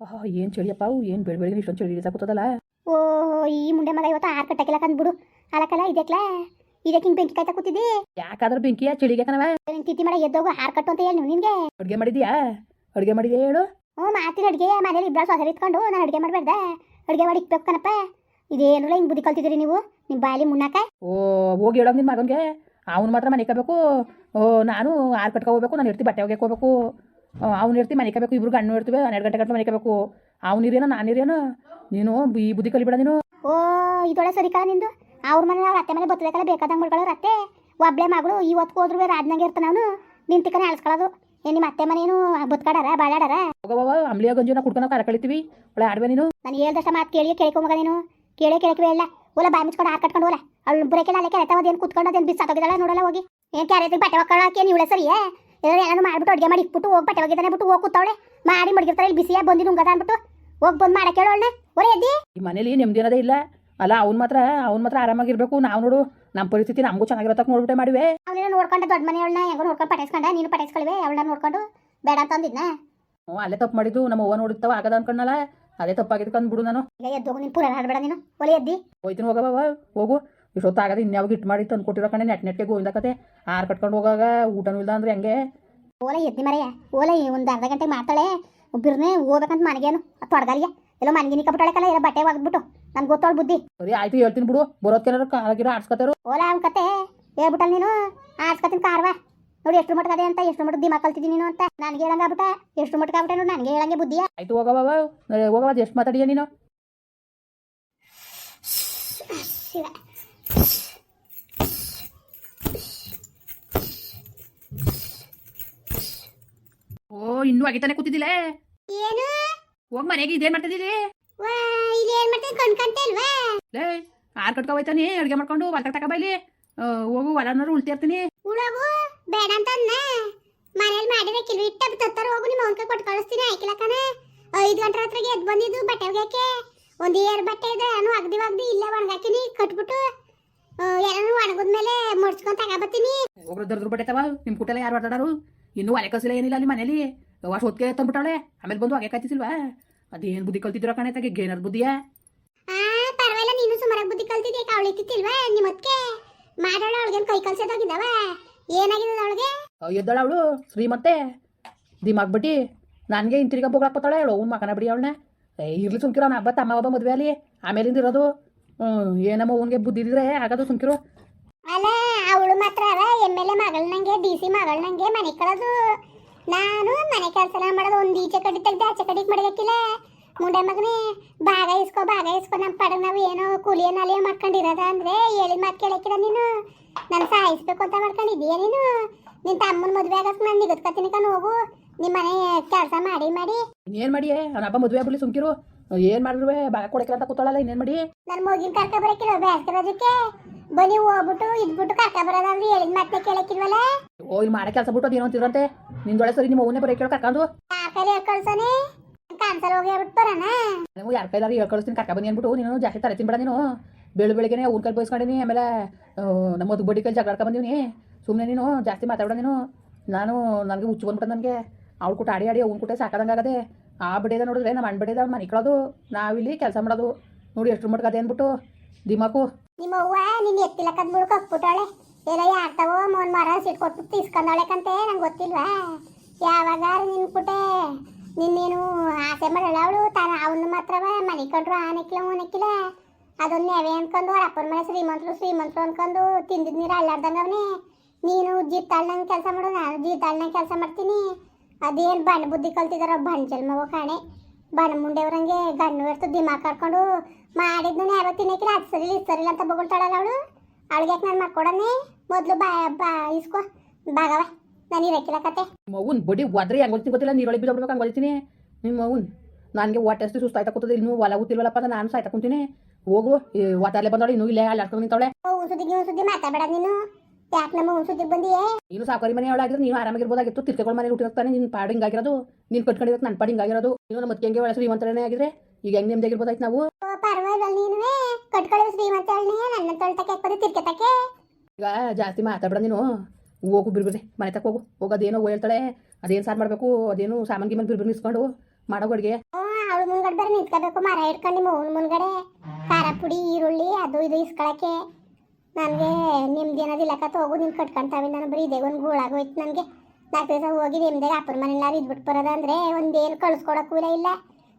ಆಹ್ ಏನು ಚಳಿಯಪ್ಪ ಅವು ಏನು ಬೆಳ ಬೆಳಗ್ಗೆ ಇಷ್ಟೊಂದು ಚಳಿ ಕೂತದಲ್ಲ? ಓ ಈ ಮುಂಡೆ ಮಗ ಇವತ್ತು ಆರ್ ಕಟ್ಟಕ್ಕೆಲ್ಲ ಕಂದ್ಬಿಡು. ಅಲಕಲ್ಲ ಇದಕ್ಲ ಇದಕ್ಕೆ ಹಿಂಗೆ ಬೆಂಕಿ ಕಾಯ್ತಾ ಕೂತಿದ್ದಿ? ಯಾಕಾದ್ರೂ ಬೆಂಕಿಯ ಚಳಿಗೆ ಕಣವ ನಿನ್ ತಿಥಿ ಮಾಡ ಎದ್ದೋಗು ಹಾರ್ ಕಟ್ಟು ಅಂತ ಹೇಳಿ ನಿನ್ಗೆ? ಅಡುಗೆ ಮಾಡಿದ್ಯಾ? ಅಡುಗೆ ಮಾಡಿದ್ಯಾ ಹೇಳು? ಹ್ಞೂ ಮಾಡ್ತೀನಿ ಅಡುಗೆ. ಮನೇಲಿ ಇಬ್ಬರು ಸೊಸೆ ಇಟ್ಕೊಂಡು ನಾನು ಅಡುಗೆ ಮಾಡಬೇಡ್ದೆ ಅಡುಗೆ ಮಾಡಿ ಇಕ್ಬೇಕು ಕಣಪ್ಪ. ಇದೇನಿಲ್ಲ ಹಿಂಗೆ ಬುದ್ಧಿ ಕಲ್ತಿದ್ದೀರಿ ನೀವು? ನಿಮ್ಮ ಬಾಯಲ್ಲಿ ಮುನ್ನಾಕ ಓ ಹೋಗಿ ಹೇಳೋ ನಿನ್ನ ಮಗನಿಗೆ. ಅವ್ನು ಮಾತ್ರ ಮನೆ ಕಬೇಕು ಓ ನಾನು ಆರು ಕಟ್ಕೊ ಹೋಗ್ಬೇಕು ನಾನು ಇರ್ತಿ ಬಟ್ಟೆ ಒಗೆಯಕ್ಕೆ ಹೋಗ್ಬೇಕು. ಅವ್ನು ಇರ್ತಿ ಮನೆ ಕಬೇಕು ಇಬ್ರು ಗಂಡು ಇರ್ತೀವಿ ಹನ್ನೆರಡು ಗಂಟೆ ಗಂಟೆ ಮನೆ ಕಬೇಕು. ಅವ್ನು ಇರೇನೋ ನಾನು ಇರೇನೋ ನೀನು ಈ ಬುದ್ಧಿ ಕಲಿಬೇಡ ನೀನು. ಓ ಇದೊಳ ಸರಿ ಕಾಲ ನಿಂದು. ಅವ್ರ ಮನೆ ಅವ್ರ ಅತ್ತೆ ಮನೆ ಬತ್ತಬೇಕಲ್ಲ ಬೇಕಾದಂಗೆ ಮಾಡ್ಕೊಳ್ಳೋರು ಅತ್ತೆ. ಒಬ್ಳೆ ಮಗಳು ಇವತ್ತು ಹೋದ್ರು ರಾಜನಾಗೆ ಇರ್ತಾನ ಅವನು. ನಿನ್ ತಿಕ್ಕನೆ ಏ ಏನ್ ನಿಮ್ಮ ಅತ್ತೆ ಮನೇನು ಬತ್ಕಾಡಾರ ಬಾಳಾಡಾರ ಹೋಗವ ಅಂಬ್ಲಿಯ ಗಂಜುನ ಕುಡ್ಕೊಂಡು ಕರ ಕಳಿತೀವಿ ಒಳ್ಳೆ ಆಡ್ಬೇ ನೀನು. ನಾನು ಹೇಳ್ದಷ್ಟ ಮಾತು ಕೇಳಿ ಕೇಳ್ಕೊ ಮಗ ನೀನು. ಕೇಳಿ ಕೇಳಕ್ಕೆ ಹೇಳ. ಓಲ ಬಾಯಿ ಮುಚ್ಕೊಂಡು ಹಾರ್ ಕಟ್ಕೊಂಡು ಹೋಲ ಅವಳು ಬುರೇಕೆಲ್ಲ ಅಲ್ಲೇ ಕೆರೆತಾವ ಏನು ಕುತ್ಕೊಂಡು ಅದೇನು ಬಿಸಿ ಸಾಕೋಗಿದ್ದಾಳ ನೋಡಲ್ಲ ಹೋಗಿ. ಏನು ಕ್ಯಾರೆತಿಗೆ ಬಟ್ಟೆ ಒಕ್ಕಳಕ್ಕೆ ಇವಳೆ ಸರಿಯೇ? ಏನಾದ್ರು ಏನಾದ್ರು ಮಾಡ್ಬಿಟ್ಟು ಅಡುಗೆ ಮಾಡಿ ಇಟ್ಬಿಟ್ಟು ಹೋಗಿ ಬಟ್ಟೆ ಹೋಗಿದ್ದಾನೆ ಬಿಟ್ಟು ಹೋಗಿ ಕೂತಾವಳೆ. ಮಾಡಿ ಮಡಗಿರ್ತಾರೆ ಇಲ್ಲಿ ಬಿಸಿಯಾಗಿ ಬಂದಿ ಉಂಗದ ಅನ್ಬಿಟ್ಟು ಹೋಗಿ ಬಂದು ಮಾಡಕ್ಕೆ ಹೇಳೋಣ ಒರೆ ಎದ್ದಿ. ಈ ಮನೇಲಿ ನೆಮ್ಮದಿ ಅನ್ನೋದೇ ಇಲ್ಲ. ಅಲ್ಲ ಅವ್ನು ಮಾತ್ರ ಅವ್ನು ಮಾತ್ರ ಆರಾಮಾಗಿರ್ಬೇಕು. ನಾವು ನೋಡು ನಮ್ಮ ಪರಿಸ್ಥಿತಿ ನಮಗೂ ಚೆನ್ನಾಗಿರತ್ತಕ್ಕೆ ನೋಡ್ಬಿಟ್ಟೆ ಮಾಡಿವೆ. ಅವನೇನು ನೋಡ್ಕೊಂಡು ದೊಡ್ಡ ಮನೆಯವಳನ್ನ ಹೆಂಗೋ ನೋಡ್ಕೊಂಡು ಪಟಾಯಿಸ್ಕೊಂಡ ನೀನು ಪಟಾಯಿಸ್ಕೊಳ್ವೆ ಅವಳನ್ನ ನೋಡ್ಕೊಂಡು ಬೇಡ ಅಂತ ಅಂದಿದ್ನ? ಹ್ಞೂ ಅಲ್ಲೇ ತಪ್ಪು ಮಾಡಿದ್ದು. ನಮ್ಮ ಅವ್ವ ನೋಡಿರ್ತಾವ ಆಗದ ಅನ್ಕೊಂಡಲ್ಲ ಅದೇ ತಪ್ಪಾಗಿದ್ದು ಬಿಡು ನಾನು. ಎದ್ದು ಎದ್ದೋಗು ನೀನು ಪೂರ ಹಾಡ್ಬೇಡ ನೀನು. ಒಲೆ ಎದ್ದಿ. ಹೋಯ್ತೀನಿ ಹೋಗವ ಹೋಗು. ಇಷ್ಟೊತ್ತು ಇನ್ನ ಇನ್ಯಾವಾಗ ಇಟ್ಟು ಮಾಡಿ ತಂದು ಕೊಟ್ಟಿರೋ ಕಣೆ ನೆಟ್ ನೆಟ್ಗೆ ಗೋವಿಂದ ಕತೆ. ಆರು ಕಟ್ಕೊಂಡು ಹೋಗಾಗ ಊಟನೂ ಇಲ್ಲ ಅಂದ್ರೆ ಹೆಂಗೆ? ಓಲೆ ಎತ್ತಿ ಮರೆಯ ಓಲೆ ಒಂದು ಅರ್ಧ ಗಂಟೆ ಮಾಡ್ತಾಳೆ. ಬಿರ್ನೆ ಹೋಗ್ಬೇಕಂತ ಮನೆಗೇನು ತೊಡಗಾಲಿಗೆ. ಎಲ್ಲೋ ಮನೆಗೆ ನಿಕ್ಕಬಿಟ್ಟಾಳಕಲ್ಲ ಎಲ್ಲ ಬಟ್ಟೆ ಒಗ್ದ್ಬಿಟ್ಟು. ನನ್ಗೆ ಗೊತ್ತಾಳ ಬುದ್ಧಿ. ಸರಿ ಆಯ್ತು ಹೇಳ್ತೀನಿ ಬಿಡು. ಬರೋದ್ಕೆನಾರು ಕಾರಾಗಿರೋ ಆಡ್ಸ್ಕೊತಾರು? ಓಲ ಅವ್ನ ಕತೆ ಹೇಳ್ಬಿಟ್ಟಲ್ಲ ನೀನು? ಆಡ್ಸ್ಕತೀನಿ ಕಾರ್ವ ನೋಡಿ ಎಷ್ಟು ಮಟ್ಟ ಅದೇ ಅಂತ ಎಷ್ಟು ಮಟ್ಟ ದಿಮಾ ಕಲ್ತಿದ್ದೀನಿ ನೀನು ಅಂತ. ನನಗೆ ಹೇಳಂಗಾಗ್ಬಿಟ್ಟ ಎಷ್ಟು ಮಟ್ಟ ಆಗ್ಬಿಟ್ಟೆ ನೋಡಿ ನನಗೆ ಹೇಳಂಗೆ ಬುದ್ಧಿಯ ಆಯ್ತು ಹೋಗವ ಹೋಗವ ಎಷ್ಟು ಮಾತಾಡಿಯ ನೀನು? ಓ ಇನ್ನೂ ಆಗಿತಾನೆ ಕೂತಿದ್ದಿಲ್ಲ ಏನು? ಹೋಗ್ ಮನೆಗೆ ಇದೇನ್ ಮಾಡ್ತಿದ್ದೀರಿ? ಆರು ಕಟ್ಕೊ ಹೋಯ್ತಾನೆ ಅಡುಗೆ ಮಾಡ್ಕೊಂಡು ಹೊಲ ತಕ ಬೈಲಿ. ಹೋಗು ಹೊಲನೋರು ಉಳ್ತಿರ್ತೀನಿ ಉಳಗು? ಬೇಡ ಅಂತ ಮನೇಲಿ ಮಾಡಿದ್ರೆ ಕಿಲೋ ಇಟ್ಟ ತತ್ತರ ಹೋಗು ನಿಮ್ಮ ಅವನ್ಕ ಕೊಟ್ಟು ಕಳಿಸ್ತೀನಿ ಆಯ್ಕಿಲಕನ ಐದು ಗಂಟೆ ರಾತ್ರಿಗೆ ಎದ್ದು ಬಂದಿದ್ದು ಬಟ್ಟೆ ಒಗ್ಯಾಕೆ. ಒಂದು ಏರ್ ಬಟ್ಟೆ ಇದೆ ನಾನು ಅಗ್ದಿ ಒಗ್ದಿ ಇಲ್ಲೇ ಒಣಗಾಕಿನಿ ಕಟ್ಬಿಟ್ಟು ಎಲ್ಲಾನು ಒಣಗಿದ್ಮೇಲೆ ಮುಡ್ಸ್ಕೊಂಡ್ ತಗೊಬತ್ತೀನಿ ಒಬ್ರು ದರ್ದ್ರು ಬಟ್ಟೆತವ ನಿಮ್ಮ ಕುಟೆಲ್ಲ ಯಾರು ಆಟಾಡೋರು ಇನ್ನೂ ಒಲೆ ಕಸಿಲ್ಲ ಏನಿಲ್ಲ ಅಲ್ಲಿ ಮನೇಲಿ. ವಾಶ್ ಹೊತ್ಕೆ ತಂದ್ಬಿಟ್ಟಾಳೆ ಆಮೇಲೆ ಬಂದು ಹಾಗೆ ಕಾಯ್ತಿಸಿಲ್ವಾ ಅದೇನ್ ಬುದ್ಧಿ ಕಲ್ತಿದ್ದೀರೋ ಕಣೆ ತಗೆ ಗೇನರ್ ಬುದ್ಧಿಯಾ? ಆ ಪರವಾಗಿಲ್ಲ ನೀನು ಸುಮಾರಾಗಿ ಬುದ್ಧಿ ಕಲ್ತಿದ್ದೆ ಅವಳಿತ್ತಿಲ್ವಾ ನಿಮ್ಮ ಅದಕ್ಕೆ ಮಾಡೋಳ ಅವಳಿಗೆ ಕೈ ಕಲ್ಸೋದಾಗಿದ್ದಾವ ಏನಾಗಿದೆ ಅವಳಿಗೆ? ಎದ್ದಾಳ ಅವಳು ಶ್ರೀಮಂತೆ ದಿಮಾಗ್ ಬಿಟ್ಟು ನನಗೆ ಹಿಂತಿರಿಗ ಬೋಗ್ಲಾಕ್ ಬತ್ತಾಳೆ ಅವಳು ಮಕನ ಬಿಡಿ ಅವಳನ್ನ ಇರ್ಲಿ ಸುಮ್ಕಿರೋ ನಾ ಹಬ್ಬ ತಮ್ಮ ಹಬ್ಬ ಮದುವೆ ಅಲ್ಲಿ. ಆಮೇಲಿಂದ ಇರೋದು. ಏನಮ್ಮ ಅವನಿಗೆ ಬುದ್ಧಿ ಆಗದು ಸುಂಕಿರು ಅಲ್ಲ ಅವಳು ಮಾತ್ರ ಅಲ್ಲ ಎಂ ಎಲ್ ಎ ಮಗಳನಂಗೆ ಡಿ ಸಿ ಮಗಳನಂಗೆ ಮನೆ ಕಳದು. ನಾನು ಮನೆ ಕೆಲಸ ಮಾಡೋದು ಒಂದು ಈಚೆ ಕಡೆ ತೆಗ್ದು ಆಚೆ ಕಡೆಗೆ ಮುಂಡೆ ಮಗನೇ ಭಾಗ ಇಸ್ಕೊ ಭಾಗ ಇಸ್ಕೊ ನಮ್ಮ ಪಡ ನಾವು ಏನೋ ಕೂಲಿಯ ನಾಲಿಯ ಮಾಡ್ಕೊಂಡಿರೋದ ಅಂದ್ರೆ ಹೇಳಿದ ಮಾತು ಕೇಳಕ್ಕಿಲ್ಲ ನೀನು. ನಾನು ಸಾಯಿಸ್ಬೇಕು ಅಂತ ಮಾಡ್ಕೊಂಡಿದ್ದೀಯ ನೀನು? ನಿನ್ನ ತಮ್ಮನ ಮದುವೆ ಆಗಕ್ಕೆ ನಾನು ನಿಗದ್ಕತೀನಿ ಕಣ್ ಹೋಗು. ನಿಮ್ಮ ಮನೆ ಕೆಲಸ ಮಾಡಿ ಮಾಡಿ. ಏನು ಮಾಡಿ ಅವನಪ್ಪ ಮದುವೆ ಆಗಲಿ ಸುಮ್ಕಿರು. ಏನು ಮಾಡಿದ್ರು ಬಾಗ ಕೊಡಕ್ಕೆ ಅಂತ ಕೂತಾಳಲ್ಲ ಇನ್ನೇನು ಮಾಡಿ? ನನ್ನ ಮಗಿನ ಕರ್ಕ ಬರಕ್ಕಿಲ್ಲ ಬೇಸ್ಗೆ ರಜಕ್ಕೆ. ಬನ್ನಿ ಹೋಗ್ಬಿಟ್ಟು ಇದ್ಬಿಟ್ಟು ಕರ್ಕ ಬರೋದಂದ್ರೆ ಹೇಳಿದ ಮತ್ತೆ ಕೇಳಕ್ಕಿಲ್ವಲ್ಲ? ಓ ಇಲ್ಲಿ ಮಾಡೋ ಕೆಲಸ ಬಿಟ್ಟು ಅದೇನೋ ಅಂತಿದ್ರಂತೆ. ನಿಂದೊಳೆ ಸರಿ ನಿಮ್ಮ ಅವನೇ ಬರೀ ಕೇಳಿ ಕರ್ಕೊಂಡು. ಯಾರ್ ಕೈಲಿ ಕಳ್ಸನೆ ಕಾನ್ಸಲ್ ಹೋಗಿ ಹೇಳ್ಬಿಟ್ಟು ಬರೋಣ. ನೀವು ಯಾರ ಕೈಲಾರು ಹೇಳ್ಕೊಳಿಸ್ತೀನಿ ಕರ್ಕ ಬನ್ನಿ ಅಂದ್ಬಿಟ್ಟು ನೀನು ಜಾಸ್ತಿ ತಲೆ ತಿನ್ಬೇಡ ನೀನು. ಬೆಳು ಬೆಳಿಗ್ಗೆನೆ ಊನ್ ಕಲ್ ಬಯಸ್ಕೊಂಡಿನಿ ಆಮೇಲೆ ನಮ್ಮ ಹೊತ್ತು ಬಡ್ಡಿ ಕೈ ಜಗಳ ಬಂದೀನಿ ಸುಮ್ಮನೆ ನೀನು ಜಾಸ್ತಿ ಮಾತಾಡ ನೀನು. ನಾನು ನನಗೆ ಹುಚ್ಚು ಬಂದ್ಬಿಟ್ಟು ನನಗೆ. ಅವ್ಳು ಕೂಟ ಆಡಿ ಆಡಿ ಅವ್ನ ಕೂಟ ಸಾಕಾದಂಗೆ ಆಗದೆ. ಆ ಬಡೇದ ನೋಡಿದ್ರೆ ನಮ್ಮ ಅಣ್ಣ ಬಡೇದ ಮನೆ ಕಳೋದು ನಾವಿಲ್ಲಿ ಕೆಲಸ ಮಾಡೋದು. ನೋಡಿ ಎಷ್ಟು ಅದೇ ಅಂದ್ಬಿಟ್ಟು ದಿಮಾಕು. ನಿಮ್ಮ ನಿನ್ನ ಕದ್ ಮುಳ್ಕ ಹಾಕ್ಬಿಟ್ಟಾಳೆ ಎಲ್ಲ ಯಾರ್ತವೋ ಮೋನ್ ಮರ ಸಿಟ್ ಕೊಟ್ಬಿಟ್ಟು ತಿಸ್ಕೊಂಡವಳೆಕಂತೆ ನಂಗೆ ಗೊತ್ತಿಲ್ವಾ? ಯಾವಾಗ ನಿನ್ ಪುಟೆ, ನಿನ್ನೇನು ಆಸೆ ಮಾಡಲ್ಲ ಅವಳು? ತಾನ ಅವನ್ನ ಮಾತ್ರವ, ಮನೆ ಕಂಡ್ರು ಆನೆಕ್ಕಿಲ್ಲ ಮೂನಕ್ಕಿಲ್ಲ ಅದೊಂದು ನೆವೆ ಅನ್ಕೊಂಡು ಅವ್ರ ಅಪ್ಪನ ಮನೆ ಶ್ರೀಮಂತರು ಶ್ರೀಮಂತರು ಅನ್ಕೊಂಡು ತಿಂದಿದ್ ನೀರು ಅಲ್ಲಾರ್ದಂಗ ಅವನೇ. ನೀನು ಜೀತಾಳ್ನಂಗೆ ಕೆಲಸ ಮಾಡು, ನಾನು ಜೀತಾಳ್ನಂಗೆ ಕೆಲಸ ಮಾಡ್ತೀನಿ. ಅದೇನು ಬಣ್ಣ ಬುದ್ಧಿ ಕಲ್ತಿದಾರ ಬಣ್ಣ ಮಗು ಕಾಣೆ. ಬಣ್ಣ ಮುಂಡೆವ್ರಂಗೆ ಗಣ್ಣು ಇರ್ತು ದಿಮಾಕ್ ಕರ್ಕೊಂಡು ಮಾಡಿದ್ನು ಯಾವ ತಿನ್ನಕಿನ ಅದು ಸರಿ ಇದು ಸರಿಲ್ಲ ಅಂತ ಬೊಗಳ್ತಾಳಲ್ಲ ಅವಳು. ಅವಳಿಗೆ ಯಾಕೆ ನಾನು ಮಾಡ್ಕೊಡನೆ? ಮೊದಲು ಬಾ ಬಾ ಇಸ್ಕೋ. ಬಾಗವ ನಾನು ಇರಕ್ಕಿಲ್ಲ ಕತೆ. ಮಗುನ್ ಬಡಿ ಒದ್ರೆ ಹೆಂಗೆ ಗೊತ್ತಿ ಗೊತ್ತಿಲ್ಲ ನೀರೊಳಗೆ ಬಿದ್ದೋಗ್ಬೇಕು ಹಂಗೆ ಗೊತ್ತೀನಿ ನಿಮ್ಮ ಮಗುನ್ ನನಗೆ ಹೊಟ್ಟೆ ಅಷ್ಟು ಸುಸ್ತಾಯ್ತಾ ಕೂತದೆ ಇನ್ನೂ ಹೊಲ ಗೊತ್ತಿಲ್ವಲ್ಲಪ್ಪ ಅಂತ ನಾನು ಸಾಯ್ತಾ ಕುಂತೀನಿ. ಹೋಗು ಈ ವಾತಾವರಣ ಬಂದವಳು ಇನ್ನೂ ಇಲ್ಲೇ ಅಲ್ಲಾಡ್ಕೊಂಡು ನಿಂತವಳೆ. ಸುದ್ದಿ ಸುದ್ದಿ ಮಾತಾಡಬೇಡ ನೀನು. ಯಾಕೆ ನಮ್ಮ ಸುದ್ದಿಗೆ ಬಂದಿಯೇ? ನೀನು ಸಾಕರಿ ಮನೆ ಒಳಗಿದ್ರೆ ನೀನು ಆರಾಮಾಗಿರ್ಬೋದಾಗಿತ್ತು. ತಿರ್ಕೆಗಳ ಮನೆ ಹುಟ್ಟಿರ್ತಾನೆ ನಿನ್ನ ಪಾಡು ಹಿಂಗಾಗಿರೋದು. ನೀನು ಕಟ್ಕೊಂಡಿರೋದು ನನ್ನ ಪಾಡು ಹಿಂಗಾಗಿರೋದು. ನೀನು ನಮ್ಮ ಮತ್ತೆ ಹೆಂಗೆ ಒಳ ಶ್ರೀಮಂತರೇ ಆಗಿದ್ರೆ ಈಗ ಹೆಂಗೆ ನೆಮ್ಮದಿಯಾಗಿರ್ಬೋದಾಯ್ತು ನಾವು? ಪರವಾಗಿಲ್ಲ ನೀನುವೇ. ಕಟ್ಕೊಳ್ಳೋ ಶ್ರೀಮಂತ ಹೇಳಿ ನನ್ನ ತೊಳ್ತಕ್ಕೆ ಹಾಕ್ಬೋದು ತಿರ್ಕೆತಕ್ಕೆ ಈಗ ಜಾಸ್ತಿ ಮಾತಾಡ್ಬೇಡ ನೀನು. ಹೋಗು ಬಿರ್ಬಿರಿ ಮನೆ ತಕ್ಕ ಹೋಗು. ಹೋಗೋದೇನೋ ಹೇಳ್ತಾಳೆ. ಅದೇನು ಸಾರ್ ಮಾಡಬೇಕು? ಅದೇನು ಸಾಮಾನು ಗಿಮಾನು ಬಿರ್ಬಿರ್ ನಿಸ್ಕೊಂಡು ಮಾಡೋ ಗಡಿಗೆ ಅವಳು ಮುಂಗಡೆ ಮುಂದ್ಗಡೆ ಬೇರೆ ನಿಂತ್ಕೋಬೇಕು. ಮರ ಹಿಡ್ಕೊಂಡು ನಿಮ್ಮ ಮುಂದ್ಗಡೆ. ಖಾರ ಪುಡಿ ಈರುಳ್ಳಿ ಅದು ಇದು ಇಸ್ಕೊಳಕ್ಕೆ. ನನಗೆ ನಿಮ್ದು ಏನದಿಲ್ಲಕ್ಕ ಹೋಗು ನಿನ್ ಕಟ್ಕೊಂತಾವೆ ನಾನು ಬರೀ ಇದೇ ಒಂದು ಗೂಳಾಗೋಯ್ತು ನನಗೆ. ನಾಲ್ಕು ದಿವಸ ಹೋಗಿ ನಿಮ್ದೇ ಅಪ್ಪನ ಮನೆಯಲ್ಲಾರು ಇದ್ಬಿಟ್ಟು ಬರೋದಂದ್ರೆ ಒಂದೇನು ಕಳಿಸ್ಕೊಡಕ್ಕೂ ಇಲ್ಲ ಇಲ್ಲ.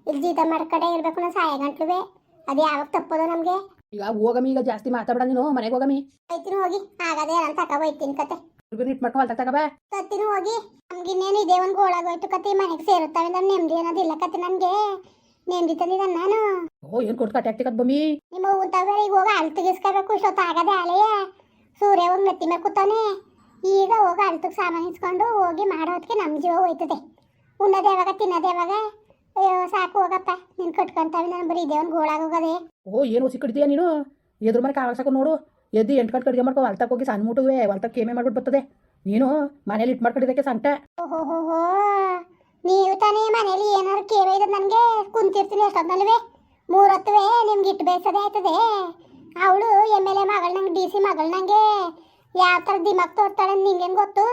ಇಲ್ಲಿ ಜೀತ ಮಾಡ್ಕಡೆ ಇರಬೇಕು ನಾನು ಸಾಯ ಗಂಟ್ಲುವೆ. ಅದು ಯಾವಾಗ ತಪ್ಪೋದು ನಮಗೆ. ಈಗ ಹೋಗಮಿ ಈಗ ಜಾಸ್ತಿ ಮಾತಾಡ ನೀನು ಮನೆಗೆ ಹೋಗಮಿ. ಹೋಯ್ತೀನಿ ಹೋಗಿ ಆಗದೆ ಅಂತ ತಕ ಹೋಯ್ತೀನಿ ಕತೆ. ಇಬ್ರು ಇಟ್ ಮಾಡ್ಕೊಂಡು ತಗಬ ತತ್ತಿನ ಹೋಗಿ ನಮ್ಗೆ ಇನ್ನೇನು ಇದೇ ಒಂದು ಗೋಳಾಗೋಯ್ತು ಕತೆ ಮನೆಗೆ ಸೇರುತ್ತವೆ ನಾನು ನೆಮ್ಮದಿ ಅನ್ನೋದಿಲ್ಲ ಕತೆ ನನಗೆ. ನೆಮ್ಮದಿ ತಂದಿದ್ದಾನೆ ನಾನು. ಓ ಏನು ಕೊಟ್ಟು ಕಟ್ಟಿ ಆಗ್ತಿಕತ್ ಬಮ್ಮಿ? ನಿಮ್ಮ ಊತಾಗ ಈಗ ಹೋಗಿ ಅಲ್ಲಿ ತೆಗಿಸ್ಕೋಬೇಕು ಇಷ್ಟೊತ್ತು ಆಗದೆ ಅಲೆಯ ಸೂರ್ಯ ಹೋಗಿ ಮೆತ್ತಿ ಮೇಲೆ ಕೂತಾನೆ ಈಗ ಹೋಗಿ ಅಲ್ತಕ್ಕೆ ಸಾಮಾನು ಇಸ್ಕೊಂಡು ಹೋಗಿ ಮಾಡೋದಕ್ಕೆ ನಮ್ಮ ಜೀವ ಹೋಯ್ತದೆ. ಉಣ್ಣೋದು ಯಾವಾಗ ತಿನ್ನೋದು ಯಾವಾಗ? ಅಯ್ಯೋ ಸಾಕು ಹೋಗಪ್ಪ. ನೀನು ಕಟ್ಕೊಂತಾವೆ ನಾನು ಬರೀ ಇದೇ ಒಂದು ಗೋಳಾಗೋಗದೆ ಓ ಏನು ಹೊಸಿ ನೀನು? ಎದುರು ಮನೆ ಕಾವಾಗ ಸಾಕು ನೋಡು. ಎದ್ದು ಎಂಟು ಕಟ್ ಕಡಿಗೆ ಮಾಡ್ಕೊ ಹೊಲ್ತಕ್ಕೆ ಹೋಗಿ ಸಣ್ಣ ಮುಟುವೆ ಹೊಲ್ತಕ್ಕೆ ಕೇಮೆ ಮಾಡ್ಬಿಟ್ಟು ಬರ್ತದೆ ನೀನು ಮನೇಲಿ ಇಟ್ಟು ಮಾಡ್ಕೊಂಡಿದ್ದಕ್ಕೆ ಸಂಟ. ಓಹೋ ಹೋ ನೀವು ತಾನೇ ಮನೇಲಿ ಏನಾದ್ರು ಕೇವೆ ಇದೆ ನನಗೆ? ಕುಂತಿರ್ತೀನಿ ಎಷ್ಟೊತ್ತಲ್ವೇ ಮೂರೊತ್ತುವೆ ನಿಮ್ಗೆ ಇಟ್ಟು ಬೇಸದೆ ಆಯ್ತದೆ. ಅವಳು ಎಂ ಎಲ್ ಎ ಮಗಳು ನಂಗೆ ಡಿ ಸಿ ಮಗಳು ನಂಗೆ. ಯಾವ ಥರ ದಿಮಾಗ್ ತೋರ್ತಾಳೆ ಹೆಂಗೆ ಗೊತ್ತು?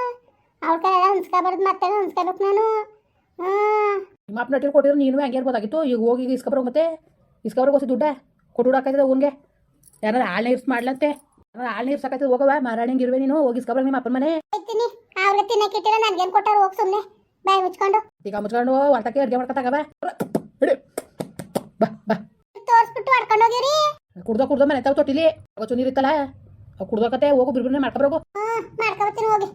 ಅವಳ ಕೈಯೆಲ್ಲ ಅನ್ಸ್ಕೊಬಾರ್ದು ಮತ್ತೆ ಅನ್ಸ್ಕೋಬೇಕು ನಾನು. ನಿಮ್ಮ ಅಪ್ಪನ ಹಟ್ಟಿಗೆ ಕೊಟ್ಟಿದ್ರೆ ನೀನು ಹಂಗೆ ಇರ್ಬೋದಾಗಿತ್ತು ಈಗ ಹೋಗಿ ಇಸ್ಕೊಬರೋ ಮತ್ತೆ. ಇಸ್ಕೊಬ್ರಿಗೆ ಹೊಸ ದುಡ್ಡ. ಕೊಟ್ಟು ಹಾಕಿದ್ರೆ ಅವನಿಗೆ. ಯಾರು ಆಳ್ನ ನೀರ್ಸ್ ಮಾಡ್ಲಂತೆ. ಯಾರು ಆಳ್ನ ಹಾಕೈತೆ ಹೋಗವ ಮಾರಾಣಿಂಗ್ ಇರುವೆ ನೀನು. ಹೋಗಿ ಇಸ್ಕೊಬ್ರ ನಿಮ್ಮ ಅಪ್ಪನ ಮನೆ. ಹೋಯ್ತೀನಿ ಅವ್ರಿಗೆ ತಿನ್ನಕ್ಕೆ ಇಟ್ಟಿಲ್ಲ ನನಗೇನು ಕೊಟ್ಟಾರ ಹೋಗಿ ಸುಮ್ಮನೆ ಬಾಯಿ ಮುಚ್ಕೊಂಡು. ಈಗ ಮುಚ್ಕೊಂಡು ಹೊರತಕ್ಕೆ ಅಡುಗೆ ಮಾಡ್ಕೊತಾಗವ ಬಾ ಬಾ ತೋರಿಸ್ಬಿಟ್ಟು ಮಾಡ್ಕೊಂಡು ಹೋಗಿರಿ. ಕುಡ್ದೋ ಕುಡ್ದೋ ಮನೆ ತಾವ ತೊಟ್ಟಿಲಿ. ಅವ ನೀರು ಇತ್ತಲ್ಲ. ಅವು ಕುಡ್ದೋಕತ್ತೆ ಹೋಗು ಬಿರ್ಬಿರ್ನೆ ಮಾಡ್ಕೊಬರೋಗು ಮಾಡ್ಕೊಬತ್ತೀನಿ ಹೋಗಿ.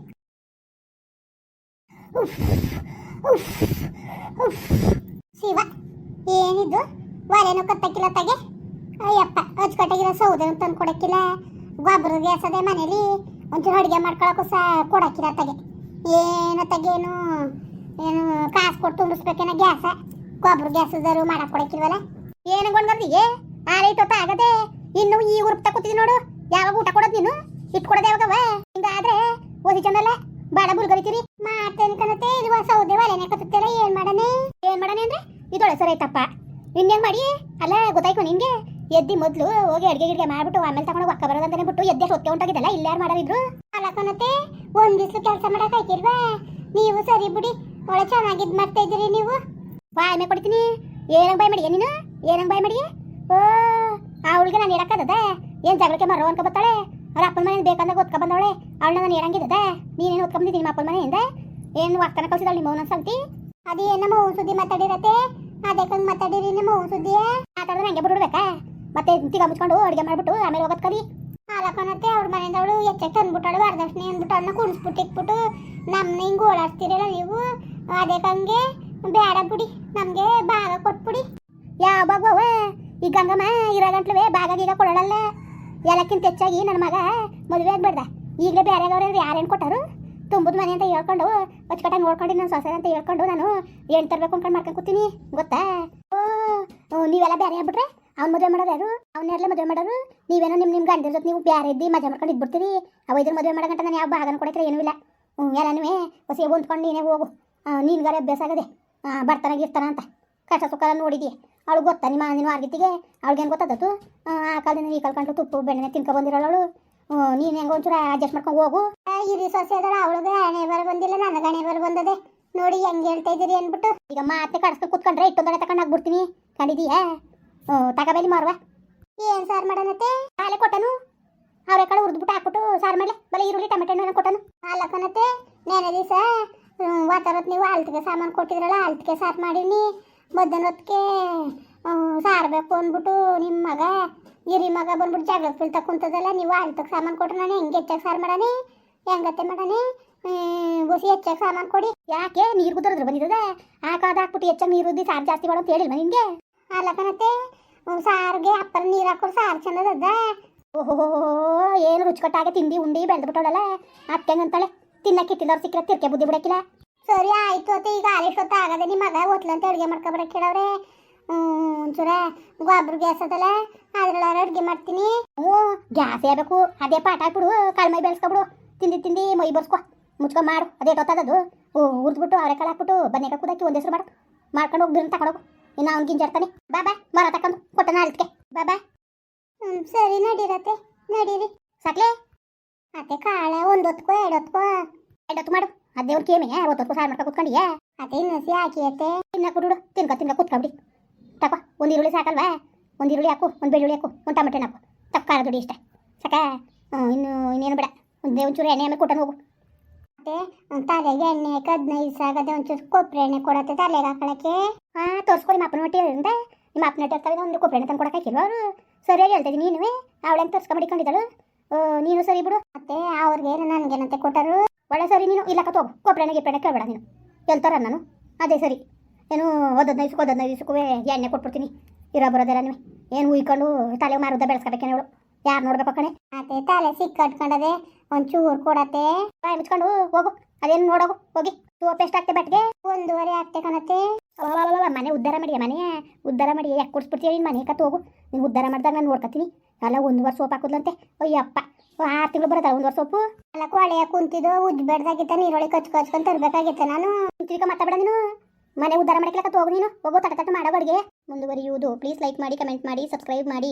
ಶಿವ ಏನಿದು? ಒಲೆನೂ ಕತ್ತಕ್ಕಿಲ್ಲ ತಗೆ. ಅಯ್ಯಪ್ಪ ಹಚ್ಕೊಟ್ಟಾಗಿರೋ ಸೌದೆನೂ ತಂದು ಕೊಡಕ್ಕಿಲ್ಲ. ಗೊಬ್ಬರ ಗ್ಯಾಸ್ ಅದೇ ಮನೇಲಿ. ಒಂಚೂರು ಅಡುಗೆ ಮಾಡ್ಕೊಳಕ್ಕೂ ಸಹ ಕೊಡಕ್ಕಿಲ್ಲ ತಗೆ. ಏನು ತಗೇನು ಏನು ಕಾಸು ಕೊಟ್ಟು ತುಂಬಿಸ್ಬೇಕೇನ ಗ್ಯಾಸ. ಗೊಬ್ಬರ ಗ್ಯಾಸ್ ಜರು ಮಾಡಕ್ ಕೊಡಕ್ಕಿಲ್ವಲ್ಲ ಆ ಗೊಂಡ್ಬರ್ದಿಗೆ ಆರೈತೊತ್ತ ಆಗದೆ ಇನ್ನು ಈ ಉರುಪ್ತ ಕೂತಿದ್ ನೋಡು. ಯಾವಾಗ ಊಟ ಕೊಡೋದು ನೀನು? ಇಟ್ಕೊಡೋದು ಯಾವಾಗವ? ಹಿಂಗಾದ್ರೆ ಓದಿ ಚಂದಲ್ಲ? ಬಾಡ ಬುಲ್ಗರಿತೀರಿ? ಮಾಡ್ತೇನೆ ಕಣತೆ ಇದು ಸೌದೆ ಒಲೆನೆ ಕತ್ತಲ್ಲ ಏನ್ ಮಾಡನೆ? ಏನ್ ಮಾಡನೆ ಅಂದ್ರೆ? ಇದೊಳೆ ಸರಿ ಐತಪ್ಪ ಇನ್ನೇನ್ ಮಾಡಿ? ಅಲ್ಲ, ಗೊತ್ತಾಯ್ಕೊ ನಿನ್ಗೆ ಎದ್ದಿ ಮೊದ್ಲು ಹೋಗಿ ಅಡ್ಗೆ ಗಿಡ್ಗೆ ಮಾಡ್ಬಿಟ್ಟು ಆಮೇಲೆ ತಗೊಂಡು ಒಕ್ಕ ಬರೋದಂತಾನೆ ಬಿಟ್ಟು ಎದ್ದೆ ಹೊತ್ತೆ ಉಂಟಾಗಿದ್ದಲ್ಲ ಇಲ್ಲ ಯಾರು ಮಾಡಿದ್ರು ಅಲ್ಲ ಕಣತೆ, ಒಂದ್ ದಿವ್ಸ ಕೆಲಸ ಮಾಡಕ್ ಆಯ್ತಿಲ್ವಾ? ನೀವು ಸರಿ ಬಿಡಿ. ಒಳ ಚೆನ್ನಾಗಿದ್ ಮಾಡ್ತಾ ಇದ್ದೀರಿ ನೀವು? ಬಾಯ್ ಮೇ ಕೊಡ್ತೀನಿ. ಏನಂಗ್ ಬಾಯ್ ಮಾಡಿ ನೀನು? ಏನಂಗ್ ಬಾಯ್ ಮಾಡಿ ಓ, ಆ ಹುಡುಗ ನಾನು ಹೇಳಕ್ಕದ ಏನ್ ಜಗಳಕ್ಕೆ ಮಾರೋ ಅನ್ಕೊ ಬತ್ತಾಳೆ? ಅವ್ರ ಅಪ್ಪನ ಮನೆ ಬೇಕಂದಾಗ ಓದ್ಕೊ ಬಂದವಳೆ. ಅವಳನ್ನ ನಾನು ಹೇಳಂಗಿದ್ದದ ನೀನೇನು ಒತ್ಕೊಂಬಂದಿದ್ದೀನಿ ನಿಮ್ಮ ಅಪ್ಪನ ಮನೆಯಿಂದ? ಏನು ವಾಗ್ತಾನ ಕಳ್ಸಿದಳು ನಿಮ್ಮ ಅವನ ಸಂತಿ ಅದೇ ನಮ್ಮ ಅವ್ನ ಸುದ್ದಿ ಮಾತಾಡಿರತ್ತೆ. ಅದಕ್ಕಂಗ್ ಮಾತಾಡಿರಿ ನಿಮ್ಮ ಅವ್ನ ಸುದ್ದಿ ಮಾತಾಡಿದ್ರೆ ಹಂಗೆ ಬಿಡ್ಬೇಕಾ ಮತ್ತೆ ತಿಗ ಮುಚ್ಕೊಂಡು ಅಡುಗೆ ಮಾಡ್ಬಿಟ್ಟು ಆಮೇಲೆ ಹೋಗೋದ್ ಕರಿ ಹಾಲಕನತ್ತೆ ಅವ್ರ ಮನೆಯಿಂದ ಅವಳು ಎಚ್ಚೆಟ್ಟು ತಂದ್ಬಿಟ್ಟಾಳು ವರದಕ್ಷಿಣೆ ಅಂದ್ಬಿಟ್ಟು ಅವಳನ್ನ ಕುಣಿಸ್ಬಿಟ್ಟು ಇಟ್ಬಿಟ್ಟು ನಮ್ಮನ್ನ ಹಿಂಗೆ ಓಡಾಡ್ತೀರಲ್ಲ ನೀವು? ಅದಕ್ಕಂಗೆ ಬೇಡ ಬಿಡಿ ನಮಗೆ ಭಾಗ ಕೊಟ್ಬಿಡಿ ಯಾವ ಭಾಗವ ಈ ಗಂಗಮ್ಮ ಇರೋ ಗಂಟ್ಲವೇ ಭಾಗ ಗೀಗ ಕೊಡೋಳಲ್ಲ ಎಲ್ಲಕ್ಕಿಂತ ಹೆಚ್ಚಾಗಿ ನನ್ನ ಮಗ ಮದುವೆ ಆಗ್ಬೇಡ್ದ. ಈಗಲೇ ಬೇರೆ ಅವ್ರು ಯಾರೇನು ಕೊಟ್ಟರು? ತುಂಬುದು ಮನೆ ಅಂತ ಹೇಳ್ಕೊಂಡು, ಅಚ್ಚುಕಟ್ಟಾಗಿ ನೋಡ್ಕೊಂಡು ನನ್ನ ಸೊಸೆ ಅಂತ ಹೇಳ್ಕೊಂಡು ನಾನು ಏನು ತರಬೇಕು ಅನ್ಕೊಂಡು ಮಾಡ್ಕೊಂಡು ಕೂತೀನಿ, ಗೊತ್ತಾ? ಓ ನೀವೆಲ್ಲ ಬೇರೆ ಆಗ್ಬಿಟ್ರೆ? ಅವ್ನು ಮದುವೆ ಮಾಡೋರು ಯಾರು? ಅವ್ನೆಲ್ಲ ಮದುವೆ ಮಾಡೋರು? ನೀವೇನೋ ನಿಮ್ಮ ನಿಮ್ಮ ಗಂಡನ ಜೊತೆ ನೀವು ಬೇರೆ ಇದ್ದು ಮಜಾ ಮಾಡ್ಕೊಂಡು ಇದ್ಬಿಡ್ತೀರಿ. ಅವ ಇದ್ರ ಮದುವೆ ಮಾಡೋಕಂತ ನಾನು ಯಾವ ಭಾಗನ ಕೊಡಕ್ಕೆ ಏನೂ ಇಲ್ಲ. ಹ್ಞೂ ಎಲ್ಲನೂ ಹೊಸ ಹೊಂದ್ಕೊಂಡು ನೀನೇ ಹೋಗು. ನಿನ್ಗಾರ ಅಭ್ಯಾಸ ಆಗದೆ. ಬರ್ತಾನಾಗ ಇರ್ತಾನ ಅಂತ. ಕಷ್ಟ ಸುಖ ಎಲ್ಲ ನೋಡಿದಿ ಅವಳು ಗೊತ್ತಾ ನಿಮ್ಮ ನೀನು ಆರ್ಗಿತಿಗೆ ಅವಳಿಗೇನು ಗೊತ್ತದ್ದು ಆ ಕಾಲದಿಂದ ಈ ಕಲ್ಕೊಂಡು ತುಪ್ಪು ಬೆಣ್ಣೆ ತಿನ್ಕೊ ಬಂದಿರೋಳು ಅವಳು. ನೀನು ಹೆಂಗೆ ಒಂಚೂರು ಅಡ್ಜಸ್ಟ್ ಮಾಡ್ಕೊಂಡು ಹೋಗು. ಈ ಸೊಸೆ ಅದಳ ಅವಳಿಗೆ ಹಣೆ ಬರ ಬಂದಿಲ್ಲ ನನಗೆ ಹಣೆ ಬರ ಬಂದದೆ. ನೋಡಿ ಹೆಂಗೆ ಹೇಳ್ತಾ ಇದ್ದೀರಿ ಅಂದ್ಬಿಟ್ಟು. ಈಗ ಮಾತೆ ಕಡ್ಸ್ಕೊಂಡು ಕುತ್ಕೊಂಡ್ರೆ ಇಟ್ಟೊಂದಡೆ ತಗೊಂಡು ಹಾಕ್ಬಿಡ್ತೀನಿ ಕಂಡಿದೀಯಾ? ತಗೋಬೇಲಿ ಮಾರುವ. ಏನು ಸಾರು ಮಾಡೋಣತ್ತೆ ಹಾಲೆ ಕೊಟ್ಟನು? ಅವ್ರೆ ಕಡೆ ಹುರಿದ್ಬಿಟ್ಟು ಹಾಕ್ಬಿಟ್ಟು ಸಾರು ಮಾಡಲಿ. ಬಲೆ ಈರುಳ್ಳಿ, ಟೊಮೆಟೊ ಕೊಟ್ಟನು. ಹಾಲಕ್ಕನತ್ತೆ ನೆನೆ ದಿವಸ ವಾತಾವರತ್ ನೀವು ಆಲ್ತಿಗೆ ಸಾಮಾನು ಕೊಟ್ಟಿದ್ರಲ್ಲ ಆಲ್ತಿಗೆ ಸಾರು ಮಾಡೀನಿ. ಮಧ್ಯಾಹ್ನ ಹೊತ್ತಿಗೆ ಸಾರ್ಬೇಕು ಅಂದ್ಬಿಟ್ಟು ನಿಮ್ಮ ಮಗ ಹಿರಿ ಮಗ ಬಂದ್ಬಿಟ್ಟು ಜಾಗ ಫುಲ್ ಕುಂತದಲ್ಲ ನೀವು ಆಲ್ತಕ್ಕೆ ಸಾಮಾನು ಕೊಟ್ರೆ ನಾನು ಹೆಂಗೆ ಹೆಚ್ಚಾಗಿ ಸಾರು ಮಾಡಾನೆ ಹೆಂಗತ್ತೆ ಮಾಡಾನೆ ಬಸಿ ಹೆಚ್ಚಾಗಿ ಸಾಮಾನು ಕೊಡಿ. ಯಾಕೆ ನೀರು ಕುದುರದ್ರು ಬಂದಿದ್ದದ ಕಾದ ಹಾಕ್ಬಿಟ್ಟು ಹೆಚ್ಚಾಗಿ ನೀರು ಉದ್ದಿ ಸಾರು ಜಾಸ್ತಿ ಮಾಡೋದು ಅಂತ ನಿಮಗೆ ಅಲ್ಲ ಕಣತ್ತೆ ಸಾರಿಗೆ ಅಪ್ಪನ ನೀರು ಹಾಕೊಂಡು ಸಾರು ಚೆನ್ನದದ ಓಹೋ ಏನು ರುಚಿಕಟ್ಟಾಗೆ ತಿಂಡಿ ಉಂಡಿ ಬೆಳೆದ್ಬಿಟ್ಟವಳಲ್ಲ ಅತ್ತೆಂಗಂತಾಳೆ ತಿನ್ನಕ್ಕೆ ಇಟ್ಟಿದ್ದವ್ರು ಸಿಕ್ಕರೆ ತಿರ್ಕೆ ಬುದ್ಧಿ ಬಿಡಕ್ಕಿಲ್ಲ. ಸರಿ ಆಯ್ತು ಅತ್ತೆ, ಈಗ ಸೊತ್ತ ಆಗದೆ ನಿಮ್ಮ ಮಗ ಒತ್ಲಂತ ಅಡುಗೆ ಮಾಡ್ಕೊಬರಕ್ಕೆ ಕೇಳವ್ರೆ ಒಂಚೂರ ಗೊಬ್ಬರ ಗ್ಯಾಸ್ ಅದಲ್ಲ, ಅದ್ರೊಳಗೆ ಅಡುಗೆ ಮಾಡ್ತೀನಿ. ಹ್ಞೂ, ಗ್ಯಾಸ್ ಹೇಳ್ಬೇಕು ಅದೇ ಪಾಠ ಹಾಕ್ಬಿಡು ಕಾಳ್ಮೈ ಬೆಳೆಸ್ಕೊಬಿಡು. ತಿಂದಿ ತಿಂದಿ ಮೈ ಬರ್ಸ್ಕೊ. ಮುಚ್ಕೊ ಮಾಡು. ಅದೇ ಗೊತ್ತದದು ಹುರಿದ್ಬಿಟ್ಟು ಅವರೆಕಾಳು ಹಾಕ್ಬಿಟ್ಟು ಬನ್ನೇಕ ಕುದಾಕಿ ಒಂದು ಹೆಸರು ಮಾಡು. ಮಾಡ್ಕೊಂಡು ಹೋಗಿ ಬಿರ್ನ ತಗೊಂಡೋಗು ಇನ್ನು ಅವ್ನು ಬಾ ಬಾ, ಮರ ತಕೊಂಡು ಕೊಟ್ಟನ ಅಳ್ತಕ್ಕೆ ಬಾ ಬಾ. ಹ್ಞೂ ಸರಿ ನಡೀರತ್ತೆ ನಡೀರಿ. ಸಾಕ್ಲೆ ಅತ್ತೆ ಒಂದ್ ಎರಡ್ ಹೊತ್ಕೋ. ಎರಡು ಹೊತ್ತು ಮಾಡು. ಅದೇ ಅವ್ರು ಕೇಮೆ ಹೊತ್ತು ಸಾರು ಮಾಡ್ಕೊ ಕುತ್ಕೊಂಡಿಯಾ ಅದೇ ನಸಿ ಹಾಕಿ, ಅತ್ತೆ. ತಿನ್ನಕ್ಕೆ ಬಿಡು ತಿನ್ಕ, ತಿನ್ಕೊ, ಕುತ್ಕೊಂಬಿಡಿ. ಒಂದು ಈರುಳ್ಳಿ ಸಾಕಲ್ವಾ? ಒಂದು ಈರುಳ್ಳಿ ಹಾಕು, ಒಂದು ಬೆಳ್ಳುಳ್ಳಿ ಹಾಕು, ಒಂದ್ ಟಮಟೆ ಹಾಕು. ತಪ್ಪ ಖಾರ ದುಡಿ ಇಷ್ಟ. ಸಾಕ? ಇನ್ನು ಇನ್ನೇನು ಬೇಡ. ಒಂದೇ ಒಂಚೂರು ಎಣ್ಣೆ ಆಮೇಲೆ ಕೊಟ್ಟನು ಹೋಗು. ಮತ್ತೆ ತಲೆಗೆ ಎಣ್ಣೆ ಹದಿನೈದು ಸಾಗದೆ ಒಂಚೂರು ಕೊಬ್ಬರಿ ಎಣ್ಣೆ ಕೊಡತ್ತೆ ತಲೆಗೆ ಹಾಕೊಳಕ್ಕೆ. ಹಾಂ, ತೋರಿಸ್ಕೊಡಿ, ನಿಮ್ಮ ಅಪ್ಪನ ಹೊಟ್ಟೆ ಅಂತ ನಿಮ್ಮ ಅಪ್ಪನ ಹೊಟ್ಟೆ ಇರ್ತಾರೆ ಒಂದು ಕೊಬ್ಬರಿ ಎಣ್ಣೆ ತಂದು ಕೊಡೋಕ್ಕಾಗಿಲ್ವ ಅವರು? ಸರಿಯಾಗಿ ಹೇಳ್ತಾ ನೀನು ಅವಳಂಗೆ ತೋರಿಸ್ಕೊಂಬಿಡಿಕೊಂಡಿದ್ದಾಳು ನೀನು ಸರಿ ಬಿಡು. ಮತ್ತೆ ಅವ್ರಿಗೆ ನನಗೇನಂತೆ ಕೊಟ್ಟರು? ಒಳ್ಳೆ ಸರಿ ನೀನು. ಇಲ್ಲ ಕತ್ತೋ ಹೋಗು ಕೊಬ್ಬರಿ ಎಣ್ಣೆ ಕೇಳಬೇಡ ನೀನು. ಹೇಳ್ತಾರ ನಾನು ಅದೇ ಸರಿ. ಏನು ಒಂದೊಂದು ದಿವ್ಸಕ್ಕೆ ಓದೋದನ್ನ ಇಸ್ಕುವೆ. ಎಣ್ಣೆ ಕೊಟ್ಬಿಡ್ತೀನಿ. ಇರೋ ಬರೋದಿಲ್ಲ ನೀವು. ಏನು ಉಯ್ಕೊಂಡು ತಲೆ ಮಾರುದ ಬೆಳೆಸ್ಕೋಬೇಕೇನೆ ಅವಳು ಯಾರು ನೋಡ್ಬೇಕು ಕಣೆ? ಅದೇ ತಲೆ ಸಿಕ್ಕಟ್ಕೊಂಡದೆ ಒಂಚೂರು ಕೊಡತ್ತೆ. ಬಾಯ್ ಮುಚ್ಕೊಂಡು ಹೋಗು. ಅದೇನು ನೋಡೋಗು. ಹೋಗಿ. ಸೋಪ್ ಎಷ್ಟು ಆಗ್ತೆ ಬಟ್ಗೆ? ಒಂದೂವರೆ ಆಗ್ತೆ ಕಣತ್ತೆ. ಮನೆ ಉದ್ಧಾರ ಮಾಡಿ, ಮನೆ ಉದ್ಧಾರ ಮಾಡಿ. ಯಾಕೆ ಕೊಡ್ಸ್ಬಿಡ್ತೀಯ ನಿನ್ನ ಮನೆ ಕತ್ತು ಹೋಗು. ನೀನು ಉದ್ಧಾರ ಮಾಡಿದಾಗ ನಾನು ನೋಡ್ಕೊತೀನಿ ಅಲ್ಲ, ಒಂದು ವರ್ಷ ಸೋಪ್ ಹಾಕುದ್ಲಂತೆ. ಅಯ್ಯಪ್ಪ ಆರು ತಿಂಗಳು ಬರುತ್ತೆ ಒಂದು ವರ್ಷ ಸೋಪು? ಅಲ್ಲ ಕೊಳೆಯ ಕುಂತಿದ್ದು ಉಜ್ಬೇಡ್ದಾಗಿತ್ತ ನೀರೊಳಗೆ ಕಚ್ ಕಚ್ಕೊಂತ ತರ್ಬೇಕಾಗಿತ್ತ ನಾನು? ತಿರ್ಗ ಮಾತಾಡ ನೀನು? ಮನೆ ಉದ್ಧಾರ ಮಾಡಕ್ಕೆ ಹೋಗು ನೀನು. ಹೋಗೋ, ತಟ ಮಾಡೋ ಅಡುಗೆ. ಮುಂದುವರಿಯುವುದು. ಪ್ಲೀಸ್ ಲೈಕ್ ಮಾಡಿ ಕಮೆಂಟ್ ಮಾಡಿ ಸಬ್ಸ್ಕ್ರೈಬ್ ಮಾಡಿ.